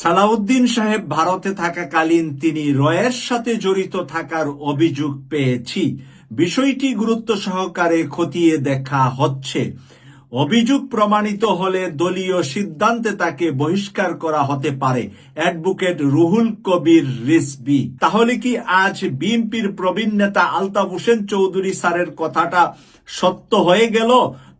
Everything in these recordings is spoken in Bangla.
সালাউদ্দিন সাহেব ভারতে থাকাকালীন তিনি রয়ের সাথে জড়িত থাকার অভিযোগ পেয়েছি। বিষয়টি গুরুত্ব সহকারে খতিয়ে দেখা হচ্ছে। অভিযোগ প্রমাণিত হলে দলীয় সিদ্ধান্তে তাকে বহিষ্কার করা হতে পারে। অ্যাডভোকেট রুহুল কবির রিসবি তাহলে কি আজ বিএনপির প্রবীণ নেতা আলতাফ হোসেন চৌধুরী স্যারের কথাটা সত্য হয়ে গেল?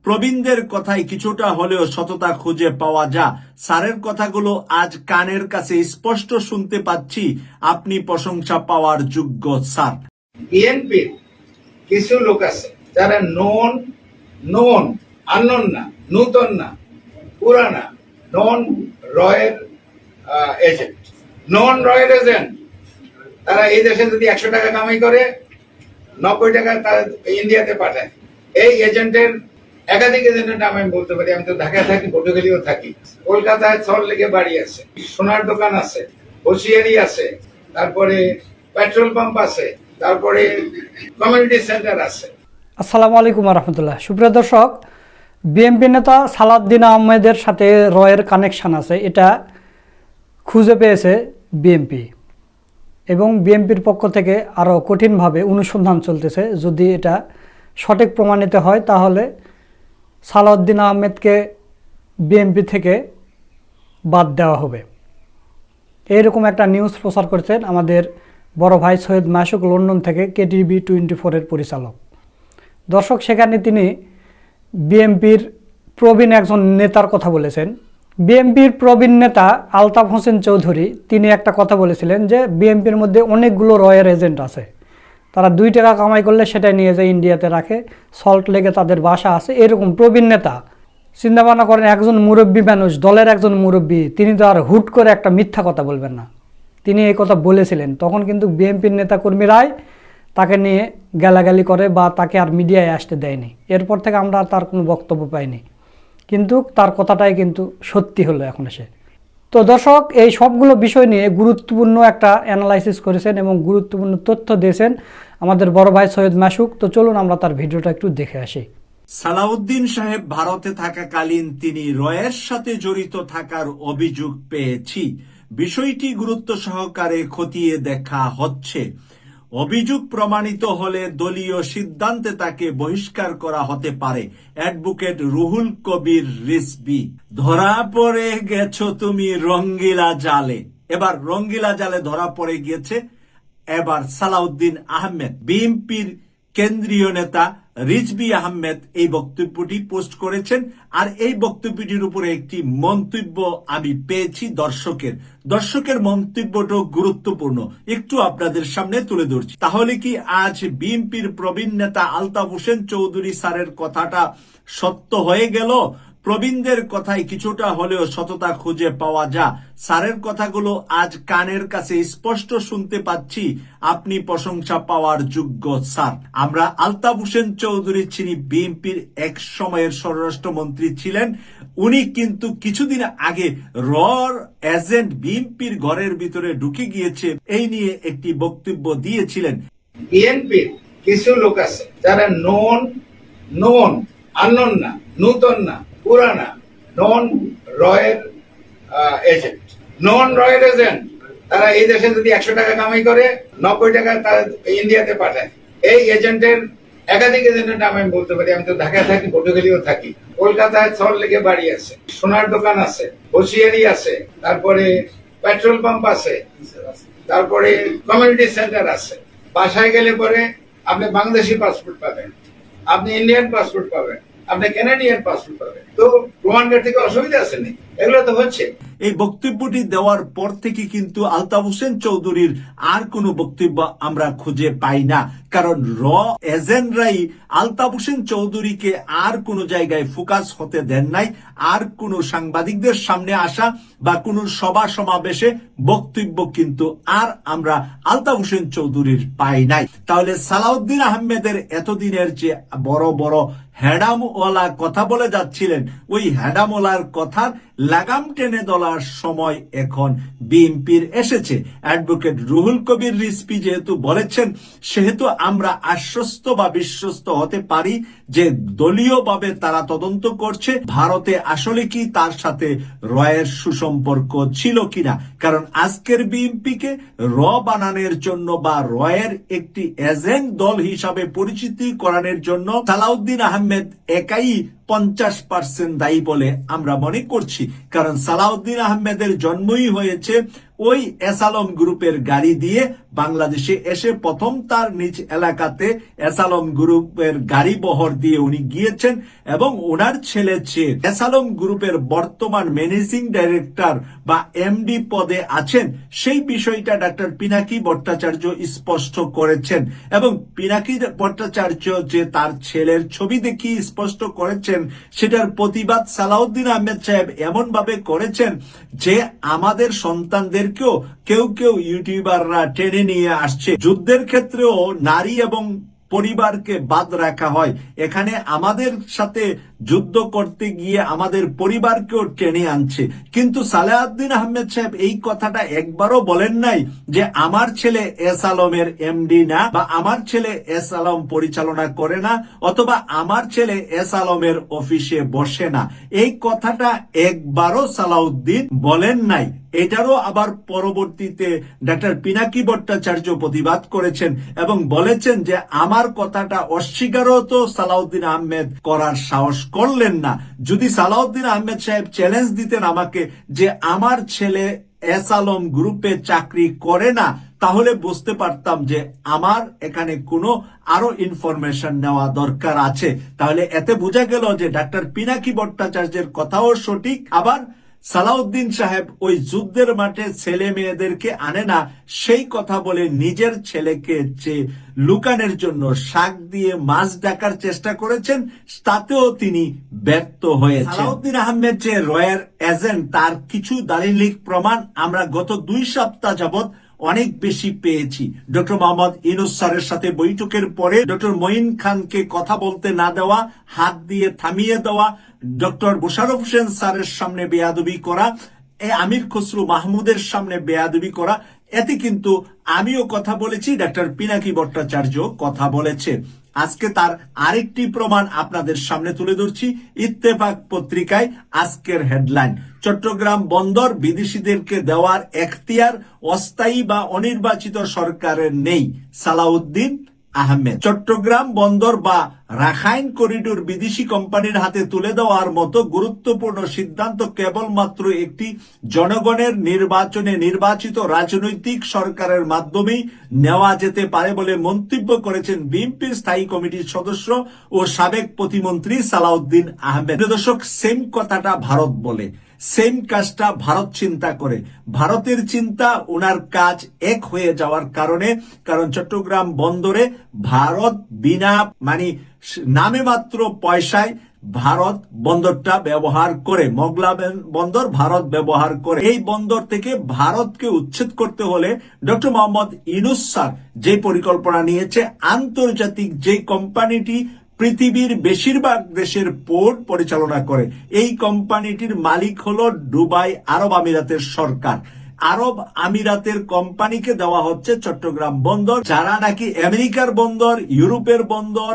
প্রবীণদের কথায় কিছুটা হলেও সততা খুঁজে পাওয়া যা। স্যারের কথাগুলো আজ কানের কাছে স্পষ্ট শুনতে পাচ্ছি। আপনি প্রশংসা পাওয়ার যোগ্য, স্যার। বিএনপির কিছু লোক আছে যারা নন নন আনন না, নূতন না, পুরানা নন রয়ের এজেন্ট নন রয়ের এজেন্ট তারা এই দেশে যদি একশো টাকা কামাই করে, নব্বই টাকা তারা ইন্ডিয়াতে পাঠায়। এই এজেন্টের একাধিক এজেন্টের আমি বলতে পারি, আমি তো ঢাকায় থাকি পটুখালিও থাকি। কলকাতায় সল লেগে বাড়ি আছে, সোনার দোকান আছে, হোসিয়ারি আছে, তারপরে পেট্রোল পাম্প আছে, তারপরে কমিউনিটি সেন্টার আছে। আসসালামু আলাইকুম রহমতুল্লাহ সুপ্রিয় দর্শক, বিএনপি নেতা সালাদ্দিন আহমেদের সাথে রয়ের কানেকশন আছে, এটা খুঁজে পেয়েছে বিএনপি। এবং বিএনপির পক্ষ থেকে আরও কঠিনভাবে অনুসন্ধান চলতেছে, যদি এটা সঠিক প্রমাণিত হয় তাহলে সালাউদ্দিন আহমেদকে বিএনপি থেকে বাদ দেওয়া হবে। এইরকম একটা নিউজ প্রচার করছেন আমাদের বড় ভাই সৈয়দ মাসুক লন্ডন থেকে কেটিভি টোয়েন্টি ফোরের পরিচালক। দর্শক, সেখানে তিনি বিএনপির প্রবীণ একজন নেতার কথা বলেছেন। বিএনপির প্রবীণ নেতা আলতাফ হোসেন চৌধুরী, তিনি একটা কথা বলেছিলেন যে বিএনপির মধ্যে অনেকগুলো রয়ের এজেন্ট আছে। তারা দুই টাকা কামাই করলে সেটাই নিয়ে যায় ইন্ডিয়াতে রাখে। সল্ট লেগে তাদের বাসা আছে। এরকম প্রবীণ নেতা। চিন্তা ভাবনা করেন একজন মুরব্বী মানুষ, দলের একজন মুরব্বী, তিনি তো আর হুট করে একটা মিথ্যা কথা বলবেন না। তিনি এই কথা বলেছিলেন। তখন কিন্তু বিএনপির নেতাকর্মীরাই তাকে নিয়ে গালাগালি করে বা তাকে আর মিডিয়ায় আসতে দেয়নি। এরপর থেকে আমরা তার কোনো বক্তব্য পাইনি। কিন্তু তার কথাটাই কিন্তু সত্যি হলো এখন এসে। তো দর্শক, এই সবগুলো বিষয় নিয়ে গুরুত্বপূর্ণ একটা অ্যানালাইসিস করেছেন এবং গুরুত্বপূর্ণ তথ্য দিয়েছেন আমাদের বড় ভাই সৈয়দ মাসুক। তো চলুন আমরা তার ভিডিওটা একটু দেখে আসি। সালাউদ্দিন সাহেব ভারতে থাকাকালীন তিনি রয়ের সাথে জড়িত থাকার অভিযোগ পেয়েছি। বিষয়টি গুরুত্ব সহকারে খতিয়ে দেখা হচ্ছে। অভিযোগ প্রমাণিত হলে দলীয় সিদ্ধান্তে তাকে বহিষ্কার করা হতে পারে। অ্যাডভোকেট রুহুল কবির রিসবি ধরা পড়ে গেছো তুমি রঙ্গিলা জালে। এবার রঙ্গিলা জালে ধরা পড়ে গিয়েছে এবার সালাউদ্দিন আহমেদ। বিএনপির কেন্দ্রীয় নেতা রিজবি আহমেদ এই বক্তব্যটি পোস্ট করেছেন। আর এই বক্তব্যটির উপরে একটি মন্তব্য আমি পেয়েছি দর্শকের। দর্শকের মন্তব্যটা গুরুত্বপূর্ণ। একটু আপনাদের সামনে তুলে ধরছি। তাহলে কি আজ বিএনপির প্রবীণ নেতা আলতাফ হোসেন চৌধুরী স্যারের কথাটা সত্য হয়ে গেল? প্রবীণদের কথায় কিছুটা হলেও সততা খুঁজে পাওয়া যা। স্যারের কথাগুলো আজ কানের কাছে স্পষ্ট শুনতে পাচ্ছি। আপনি প্রশংসা পাওয়ার যোগ্য, স্যার। আমরা আলতাফ হোসেন চৌধুরী যিনি বিএনপির এক সময়ের স্বরাষ্ট্রমন্ত্রী ছিলেন, উনি কিন্তু কিছুদিন আগে রর এজেন্ট বিএনপির ঘরের ভিতরে ঢুকে গিয়েছে। এই নিয়ে একটি বক্তব্য দিয়েছিলেন। বিএনপির কিছু লোক আছে যারা নন নন আনন না, নূতন না। পুরানা নন রয়ের এজেন্ট নন রয়ের এজেন্ট তারা এই দেশে যদি একশো টাকা কামাই করে, নব্বই টাকা তারা ইন্ডিয়াতে পাঠায়। এই এজেন্টের একাধিক এজেন্টের নাম আমি বলতে পারি, আমি তো ঢাকায় থাকি পটুখালিও থাকি। কলকাতায় সল লেগে বাড়ি আছে, সোনার দোকান আছে, হোসিয়ারি আছে, তারপরে পেট্রোল পাম্প আছে, তারপরে কমিউনিটি সেন্টার আছে। বাসায় গেলে পরে আপনি বাংলাদেশি পাসপোর্ট পাবেন, আপনি ইন্ডিয়ান পাসপোর্ট পাবেন। আপনি কানাডিয়ান পাসপোর্ট পাবেন। তো কার্ড থেকে অসুবিধা আছে নি এগুলো তো হচ্ছে। এই বক্তব্যটি দেওয়ার পর থেকে কিন্তু আলতাফ হোসেন চৌধুরীর আর কোনো বক্তব্য আমরা খুঁজে পাই না। কারণ র এজেন্টরাই আলতাফ হোসেন চৌধুরীকে আর কোনো জায়গায় ফোকাস হতে দেন নাই। আর কোনো সাংবাদিকদের সামনে আসা বা কোনো সভা সমাবেশে বক্তব্য কিন্তু আর আমরা আলতাফ হোসেন চৌধুরীর পাই নাই। তাহলে সালাউদ্দিন আহমেদের এতদিনের যে বড় বড় হ্যাডামওয়ালা কথা বলে যাচ্ছিলেন, ওই হ্যাডামওয়ালার কথার লাগাম টেনে দলার সময় এখন বিএনপির এসেছে। অ্যাডভোকেট রুহুল কবির রিসপি যেহেতু বলেছেন, সেহেতু আমরা আশ্বস্ত বা বিশ্বস্ত হতে পারি যে দলীয়ভাবে তারা তদন্ত করছে। ভারতে আসলে কি তার সাথে রয়ের সুসম্পর্ক ছিল কিনা? কারণ আজকের বিএনপিকে র বানানোর জন্য বা রয়ের একটি এজেন্ট দল হিসাবে পরিচিতি করানোর জন্য সালাউদ্দিন আহমেদ একাই পঞ্চাশ পার্সেন্ট দায়ী বলে আমরা মনে করছি। কারণ সালাউদ্দিন আহমেদের জন্মই হয়েছে ওই এসালম গ্রুপের গাড়ি দিয়ে বাংলাদেশে এসে প্রথম তার নিজ এলাকাতে এসালম গ্রুপের গাড়ি বহর দিয়ে উনি গিয়েছেন এবং ওনার ছেলে এসালম গ্রুপের বর্তমান ম্যানেজিং ডাইরেক্টর বা এমডি পদে আছেন, সেই বিষয়টা ডাক্তার পিনাকি ভট্টাচার্য স্পষ্ট করেছেন এবং পিনাকি ভট্টাচার্য যে তার ছেলের ছবি দেখিয়ে স্পষ্ট করেছেন, সেটার প্রতিবাদ সালাউদ্দিন আহমেদ সাহেব এমন ভাবে করেছেন যে আমাদের সন্তানদেরকেও কেউ কেউ ইউটিউবাররা টেনে নিয়ে আসছে। যুদ্ধের ক্ষেত্রেও নারী এবং পরিবারকে বাদ রাখা হয়। এখানে আমাদের সাথে যুদ্ধ করতে গিয়ে আমাদের পরিবারকেও টেনে আনছে। কিন্তু সালেহাদ্দিন আহমেদ সাহেব এই কথাটা একবারও বলেন নাই যে আমার ছেলে এস আলমের এমডি না বা আমার ছেলে এস আলম পরিচালনা করে না অথবা আমার ছেলে এস আলমের অফিসে বসে না। এই কথাটা একবারও সালাউদ্দিন বলেন নাই। এটারও আবার পরবর্তীতে ডাক্তার পিনাকি ভট্টাচার্য প্রতিবাদ করেছেন এবং বলেছেন যে আমার কথাটা অস্বীকারও তো সালাউদ্দিন আহমেদ করার সাহস করলেন না। যদি সালাউদ্দিন আহমেদ সাহেব চ্যালেঞ্জ দিতেন আমাকে যে আমার ছেলে এস আলম গ্রুপে চাকরি করে না, তাহলে বুঝতে পারতাম যে আমার এখানে কোনো আরও ইনফরমেশন নেওয়া দরকার আছে। তাহলে এতে বোঝা গেল যে ডাক্তার পিনাকি ভট্টাচার্যের কথাও সঠিক, আবার সালাউদ্দিন সাহেব ওই যুদ্ধের মাঠে ছেলে মেয়েদেরকে আনে না, সেই কথা বলে নিজের ছেলেকে যে লুকানের জন্য শাক দিয়ে মাছ ডাকার চেষ্টা করেছেন, তাতেও তিনি ব্যর্থ হয়েছেন। সালাউদ্দিন আহমেদ যে রয়ের এজেন্ট, তার কিছু দালিলিক প্রমাণ আমরা গত দুই সপ্তাহ যাবত অনেক বেশি পেয়েছি। ডক্টর মোহাম্মদ ইনুস স্যারের সাথে বৈঠকের পরে ডক্টর মঈন খানকে কথা বলতে না দেওয়া, হাত দিয়ে থামিয়ে দেওয়া, ডক্টর মুশারফ হোসেন স্যারের সামনে বেয়াদবি করা, এ আমির খসরু মাহমুদের সামনে বেয়াদবি করা, এতে কিন্তু আমিও কথা বলেছি। ডাক্তার পিনাকি ভট্টাচার্য কথা বলেছে। আজকে তার আরেকটি প্রমাণ আপনাদের সামনে তুলে ধরছি। ইত্তেফাক পত্রিকায় আজকের হেডলাইন, চট্টগ্রাম বন্দর বিদেশিদেরকে দেওয়ার এখতিয়ার অস্থায়ী বা অনির্বাচিত সরকারের নেই। সালাউদ্দিন আহমেদ। চট্টগ্রাম বন্দর বা রাখাইন করিডোর বিদেশি কোম্পানির হাতে তুলে দেওয়ার মতো গুরুত্বপূর্ণ সিদ্ধান্ত কেবলমাত্র একটি জনগণের নির্বাচনে নির্বাচিত রাজনৈতিক সরকারের মাধ্যমেই নেওয়া যেতে পারে বলে মন্তব্য করেছেন বিএনপির স্থায়ী কমিটির সদস্য ও সাবেক প্রতিমন্ত্রী সালাউদ্দিন আহমেদ। দর্শক, সেম কথাটা ভারত বলে। সেম কাজটা ভারত চিন্তা করে। ভারতের চিন্তা ওনার কাজ এক হয়ে যাওয়ার কারণে, কারণ চট্টগ্রাম বন্দরে ভারত বিনা মানে নামে মাত্র পয়সায় ভারত বন্দরটা ব্যবহার করে। মগলা বন্দর ভারত ব্যবহার করে। এই বন্দর থেকে ভারতকে উচ্ছেদ করতে হলে ডক্টর মোহাম্মদ ইনুস স্যার যে পরিকল্পনা নিয়েছে, আন্তর্জাতিক যে কোম্পানিটি পৃথিবীর বেশিরভাগ দেশের পোর্ট পরিচালনা করে। এই কোম্পানিটির মালিক হলো দুবাই আরব আমিরাতের সরকার। আরব আমিরাতের কোম্পানিকে দেওয়া হচ্ছে চট্টগ্রাম বন্দর, যারা নাকি আমেরিকার বন্দর, ইউরোপের বন্দর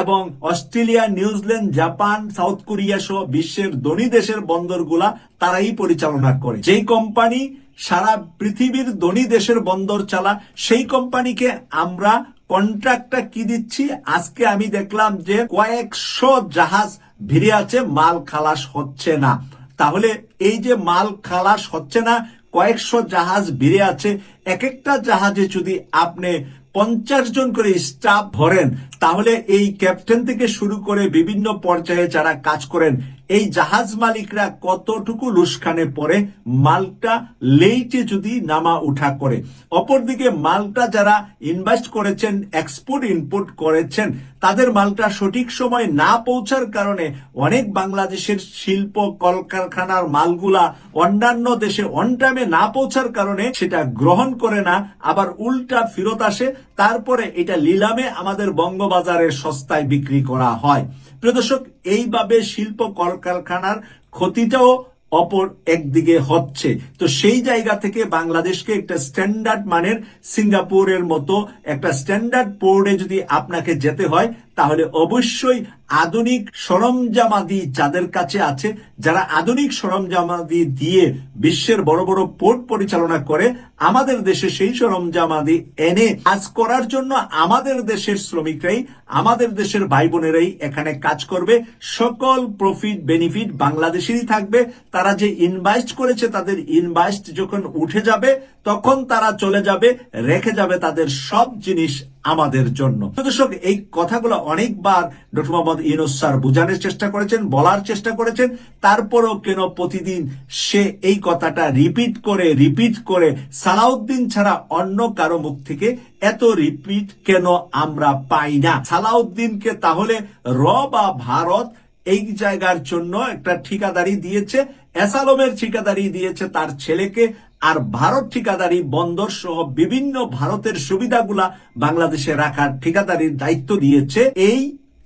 এবং Australia, New Zealand, Japan, South Korea সহ বিশ্বের ধনী দেশের বন্দরগুলা তারাই পরিচালনা করে। যেই কোম্পানি সারা পৃথিবীর ধনী দেশের বন্দর চালা সেই কোম্পানিকে আমরা কন্ট্রাক্টটা কি দিচ্ছি? আজকে আমি দেখলাম যে কয়েকশো জাহাজ ভিড়ে আছে, মাল খালাস হচ্ছে না। তাহলে এই যে মাল খালাস হচ্ছে না, কয়েকশো জাহাজ ভিড়ে আছে এক একটা জাহাজে যদি আপনি পঞ্চাশ জন করে স্টাফ ভরেন, তাহলে এই ক্যাপ্টেন থেকে শুরু করে বিভিন্ন পর্যায়ে যারা কাজ করেন এই জাহাজ মালিকরা কতটুকু লুসখানে পড়ে, মালটা লেইটে যদি নামা উঠা করে। অপরদিকে মালটা যারা ইনভেস্ট করেছেন এক্সপোর্ট ইনপুট করেছেন, তাদের মালটা সঠিক সময় না পৌঁছার কারণে অনেক বাংলাদেশের শিল্প, কলকারখানার মালগুলা অন্যান্য দেশে অন টাইমে না পৌঁছার কারণে সেটা গ্রহণ করে না, আবার উল্টা ফেরত আসে। তারপরে এটা লিলামে আমাদের বঙ্গবাজারে সস্তায় বিক্রি করা হয়। প্রিয় দর্শক এইভাবে শিল্প কলকারখানার ক্ষতিটাও অপর একদিকে হচ্ছে। তো সেই জায়গা থেকে বাংলাদেশকে একটা স্ট্যান্ডার্ড মানের সিঙ্গাপুরের মতো একটা স্ট্যান্ডার্ড বোর্ডে যদি আপনাকে যেতে হয় তাহলে অবশ্যই আধুনিক সরঞ্জামাদি যাদের কাছে আছে, যারা আধুনিক সরঞ্জামাদি দিয়ে বিশ্বের বড় বড় পোর্ট পরিচালনা করে, আমাদের দেশে সেই সরঞ্জামাদি এনে কাজ করার জন্য আমাদের দেশের শ্রমিকরাই, আমাদের দেশের ভাই বোনেরাই এখানে কাজ করবে। সকল প্রফিট বেনিফিট বাংলাদেশেরই থাকবে। তারা যে ইনভেস্ট করেছে, তাদের ইনভেস্ট যখন উঠে যাবে তখন তারা চলে যাবে, রেখে যাবে তাদের সব জিনিস আমাদের জন্য। দর্শক, এই কথাগুলো অনেকবার ডক্টর মোহাম্মদ ইউনুস স্যার বোঝানোর চেষ্টা করেছেন, বলার চেষ্টা করেছেন, তারপরেও কেন প্রতিদিন সে এই কথাটা রিপিট করে রিপিট করে সালাউদ্দিন ছাড়া অন্য কারও মুখ থেকে এত রিপিট কেন আমরা পাই না? সালাউদ্দিনকে তাহলে র বা ভারত এই জায়গার জন্য একটা ঠিকাদারি দিয়েছে, এসালমের ঠিকাদারি দিয়েছে তার ছেলেকে আর ভারত ঠিকাদারি বন্দর সহ বিভিন্ন ভারতের সুবিধাগুলা বাংলাদেশে রাখার ঠিকাদারির দায়িত্ব দিয়েছে এই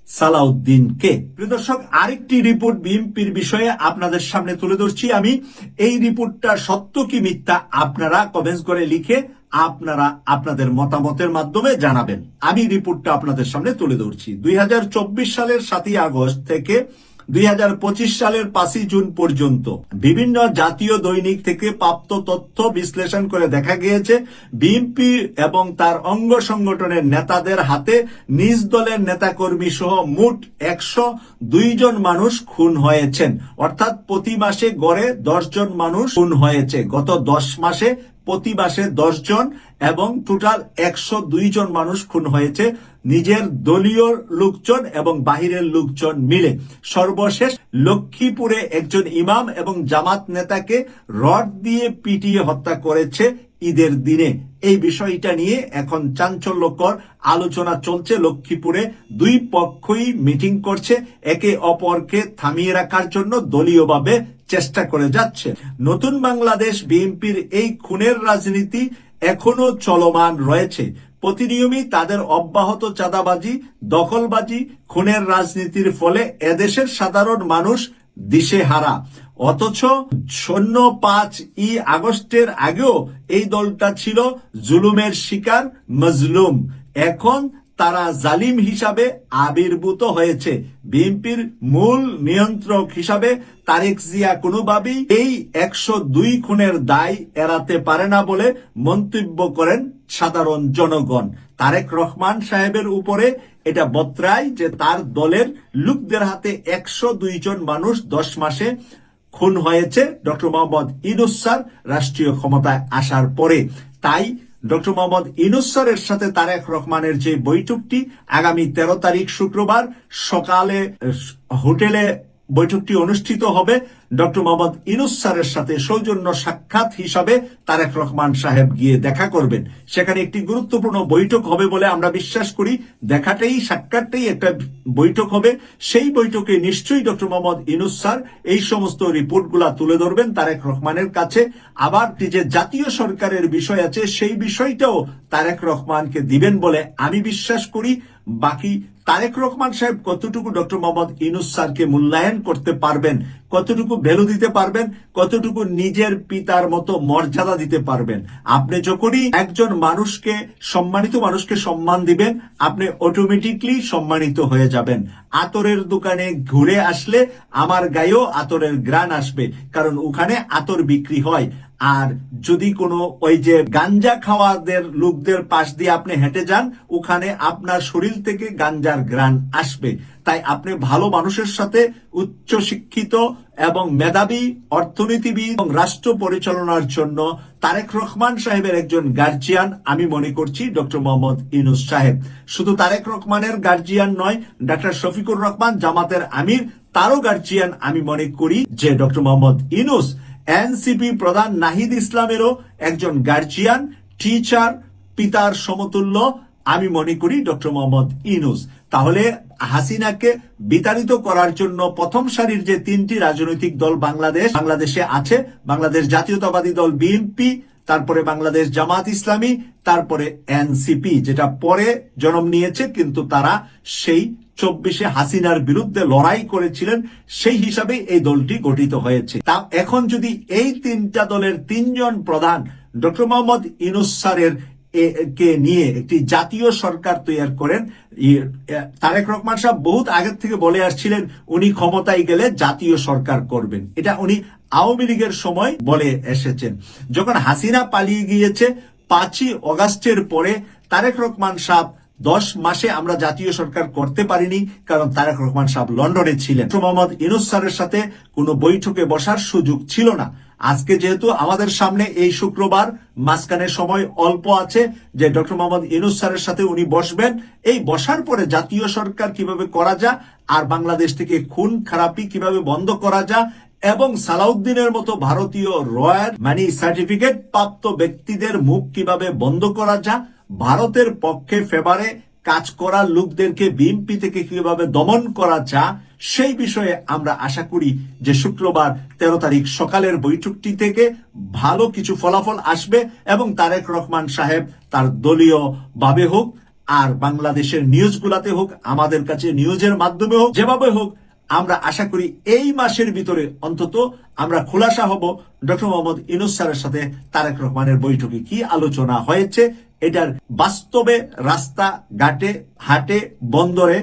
সালাউদ্দিনকে। প্রিয় দর্শক, আরেকটি রিপোর্ট বিএনপির বিষয়ে আপনাদের সামনে তুলে ধরছি আমি। এই রিপোর্টটা সত্য কি মিথ্যা আপনারা কমেন্টস করে লিখে আপনারা আপনাদের মতামতের মাধ্যমে জানাবেন। আমি রিপোর্টটা আপনাদের সামনে তুলে ধরছি। দুই হাজার চব্বিশ সালের সাতই আগস্ট থেকে দুই হাজার পঁচিশ সালের পাঁচই জুন পর্যন্ত বিভিন্ন জাতীয় দৈনিক থেকে প্রাপ্ত তথ্য বিশ্লেষণ করে দেখা গিয়েছে, বিএনপি এবং তার অঙ্গ সংগঠনের নেতাদের হাতে নিজ দলের নেতাকর্মী সহ মোট একশো জন মানুষ খুন হয়েছেন। অর্থাৎ প্রতি মাসে গড়ে জন মানুষ খুন হয়েছে। গত দশ মাসে প্রতি মাসে জন এবং টোটাল একশো জন মানুষ খুন হয়েছে। নিজের দলীয় লোকজন এবং বাহিরের লোকজন মিলে সর্বশেষ লক্ষ্মীপুরে একজন ইমাম এবং জামাত নেতাকে রড দিয়ে পিটিয়ে হত্যা করেছে ঈদের দিনে। এই বিষয়টা নিয়ে এখন চাঞ্চল্যকর আলোচনা চলছে লক্ষ্মীপুরে। দুই পক্ষই মিটিং করছে, একে অপরকে থামিয়ে রাখার জন্য দলীয়ভাবে চেষ্টা করে যাচ্ছে। নতুন বাংলাদেশ বিএনপির এই খুনের রাজনীতি এখনও চলমান রয়েছে। প্রতিনিয়মই তাদের অব্যাহত চাঁদাবাজি, দখলবাজি, খুনের রাজনীতির ফলে এদেশের সাধারণ মানুষ দিশে হারা অথচ শূন্য পাঁচ ই আগস্টের আগেও এই দলটা ছিল জুলুমের শিকার, মজলুম। এখন তারা জালিম হিসাবে আবির্ভূত হয়েছে। বিএনপির মূল নিয়ন্ত্রক হিসাবে তারেক জিয়া কোনোভাবেই এই একশো দুই খুনের দায় এড়াতে পারে না বলে মন্তব্য করেন সাধারণ জনগণ। তারেক রহমান সাহেবের উপরে এটা বত্রায় যে তার দলের লোকদের হাতে একশো দুই জন মানুষ দশ মাসে খুন হয়েছে। ডক্টর মোহাম্মদ ইনুস রাষ্ট্রীয় ক্ষমতায় আসার পরে। তাই ডক্টর মোহাম্মদ ইনুসরের সাথে তারেক রহমানের যে বৈঠকটি আগামী তেরো তারিখ শুক্রবার সকালে হোটেলে বৈঠকটি অনুষ্ঠিত হবে ডক্টর মোহাম্মদ ইনুস স্যারের সাথে। সৌজন্য সাক্ষাৎ হিসাবে তারেক রহমান সাহেব গিয়ে দেখা করবেন। সেখানে একটি গুরুত্বপূর্ণ বৈঠক হবে বলে আমরা বিশ্বাস করি। দেখাটাই, সাক্ষাৎটাই একটা বৈঠক হবে। সেই বৈঠকে নিশ্চয়ই ডক্টর মোহাম্মদ ইনুস স্যার এই সমস্ত রিপোর্টগুলা তুলে ধরবেন তারেক রহমানের কাছে। আবার যে জাতীয় সরকারের বিষয় আছে, সেই বিষয়টাও তারেক রহমানকে দিবেন বলে আমি বিশ্বাস করি। বাকি তারেক রহমান সাহেব কতটুকু ডক্টর মোহাম্মদ ইনুস স্যারকে মূল্যায়ন করতে পারবেন, কতটুকু ভ্যালু দিতে পারবেন, কতটুকু নিজের পিতার মতো মর্যাদা দিতে পারবেন? আপনি যখনই একজন মানুষকে, সম্মানিত মানুষকে সম্মান দিবেন, আপনি অটোমেটিকলি সম্মানিত হয়ে যাবেন। আতরের দোকানে ঘুরে আসলে আমার গায়েও আতরের গ্রান আসবে, কারণ ওখানে আতর বিক্রি হয়। আর যদি কোনো ওই যে গাঞ্জা খাওয়াদের লোকদের পাশ দিয়ে আপনি হেঁটে যান, ওখানে আপনার শরীর থেকে গাঞ্জার গ্রান আসবে। তাই আপনি ভালো মানুষের সাথে উচ্চ শিক্ষিত এবং মেধাবী অর্থনীতিবিদ এবং রাষ্ট্র পরিচালনার জন্য তারেক রহমান সাহেবের একজন গার্জিয়ান আমি মনে করছি ডক্টর মোহাম্মদ ইনুস সাহেব। শুধু তারেক রহমানের গার্জিয়ান নয়, ডাক্তার শফিকুর রহমান, জামাতের আমির, তারও গার্জিয়ান আমি মনে করি যে ডক্টর মোহাম্মদ ইনুস এনসিপি প্রধান নাহিদ ইসলামেরও একজন গার্জিয়ান টিচার পিতার সমতুল্য। আমি মনে করি ডক্টর মোহাম্মদ ইনুস তাহলে হাসিনাকে বিতাড়িত করার জন্য প্রথম সারির যে তিনটি রাজনৈতিক দল বাংলাদেশ, বাংলাদেশে আছে। বাংলাদেশ জাতীয়তাবাদী দল বিএনপি, তারপরে বাংলাদেশ জামাত ইসলামী, তারপরে এনসিপি, যেটা পরে জন্ম নিয়েছে, কিন্তু তারা সেই চব্বিশে হাসিনার বিরুদ্ধে লড়াই করেছিলেন, সেই হিসাবে এই দলটি গঠিত হয়েছে। তা এখন যদি এই তিনটা দলের তিনজন প্রধান, ডক্টর মোহাম্মদ ইনুস স্যারের কে নিয়ে একটি জাতীয় সরকার তৈরি করেন তারেক রহমান সাহেব বহুত আগের থেকে বলে আসছিলেন, উনি ক্ষমতায় গেলে জাতীয় সরকার করবেন। এটা উনি আওয়ামী লীগের সময় বলে এসেছেন। যখন হাসিনা পালিয়ে গিয়েছে, পাঁচই অগাস্টের পরে তারেক রহমান সাহেব দশ মাসে আমরা জাতীয় সরকার করতে পারিনি, কারণ তারেক রহমান সাহেব লন্ডনে ছিলেন। মোহাম্মদ ইনুস স্যারের সাথে কোনো বৈঠকে বসার সুযোগ ছিল না। আজকে যেহেতু আমাদের সামনে এই শুক্রবার, মাঝখানে সময় অল্প আছে যে ডক্টর মোহাম্মদ ইনুস স্যারের সাথে উনি বসবেন। এই বসার পরে জাতীয় সরকার কীভাবে করা যা আর বাংলাদেশ থেকে খুন, খারাপি কীভাবে বন্ধ করা যা এবং সালাউদ্দিনের মতো ভারতীয় রয়্যাল মানে সার্টিফিকেট প্রাপ্ত ব্যক্তিদের মুখ কীভাবে বন্ধ করা যায় ভারতের পক্ষে ফেভারে কাজ করা লোকদেরকে বিএনপি থেকে কীভাবে দমন করা যায় সেই বিষয়ে আমরা আশা করি যে শুক্রবার তেরো তারিখ সকালের বৈঠকটি থেকে ভালো কিছু ফলাফল আসবে এবং তারেক রহমান সাহেব তার দলীয় ভাবে হোক আর বাংলাদেশের নিউজগুলাতে হোক, আমাদের কাছে নিউজের মাধ্যমে হোক, যেভাবে হোক আমরা আশা করি এই মাসের ভিতরে অন্তত আমরা খোলাসা হব। ডক্টর মোহাম্মদ ইনুস স্যারের সাথে তারেক রহমানের বৈঠকে কি আলোচনা হয়েছে, এটার বাস্তবে রাস্তা ঘাটে হাটে, বন্দরে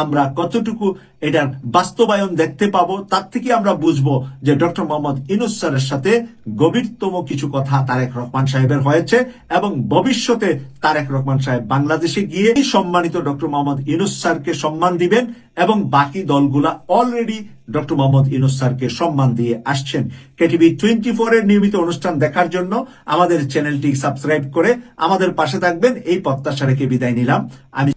আমরা কতটুকু এটার বাস্তবায়ন দেখতে পাবো, তার থেকে আমরা বুঝব যে ডক্টর মোহাম্মদ ইনুস স্যারের সাথে গভীরতম কিছু কথা তারেক রহমান সাহেবের হয়েছে এবং ভবিষ্যতে তারেক রহমান সাহেব বাংলাদেশে গিয়ে সম্মানিত ডক্টর মোহাম্মদ ইনুস স্যারকে সম্মান দিবেন এবং বাকি দলগুলা অলরেডি ডক্টর মোহাম্মদ ইনুস স্যারকে সম্মান দিয়ে আসছেন। কেটিভি টোয়েন্টি ফোর এর নিয়মিত অনুষ্ঠান দেখার জন্য আমাদের চ্যানেলটি সাবস্ক্রাইব করে আমাদের পাশে থাকবেন। এই প্রত্যাশা রেখে বিদায় নিলাম। আমি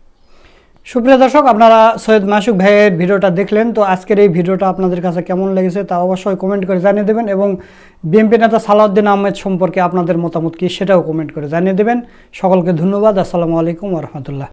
সুপ্রিয় দর্শক, আপনারা সৈয়দ মাসুক ভাইয়ের ভিডিওটা দেখলেন, তো আজকের এই ভিডিওটা আপনাদের কাছে কেমন লেগেছে তা অবশ্যই কমেন্ট করে জানিয়ে দেবেন এবং বিএনপি নেতা সালাউদ্দিন আহমেদ সম্পর্কে আপনাদের মতামত কি সেটাও কমেন্ট করে জানিয়ে দেবেন। সকলকে ধন্যবাদ, আসসালামু আলাইকুম রহমতুল্লাহ।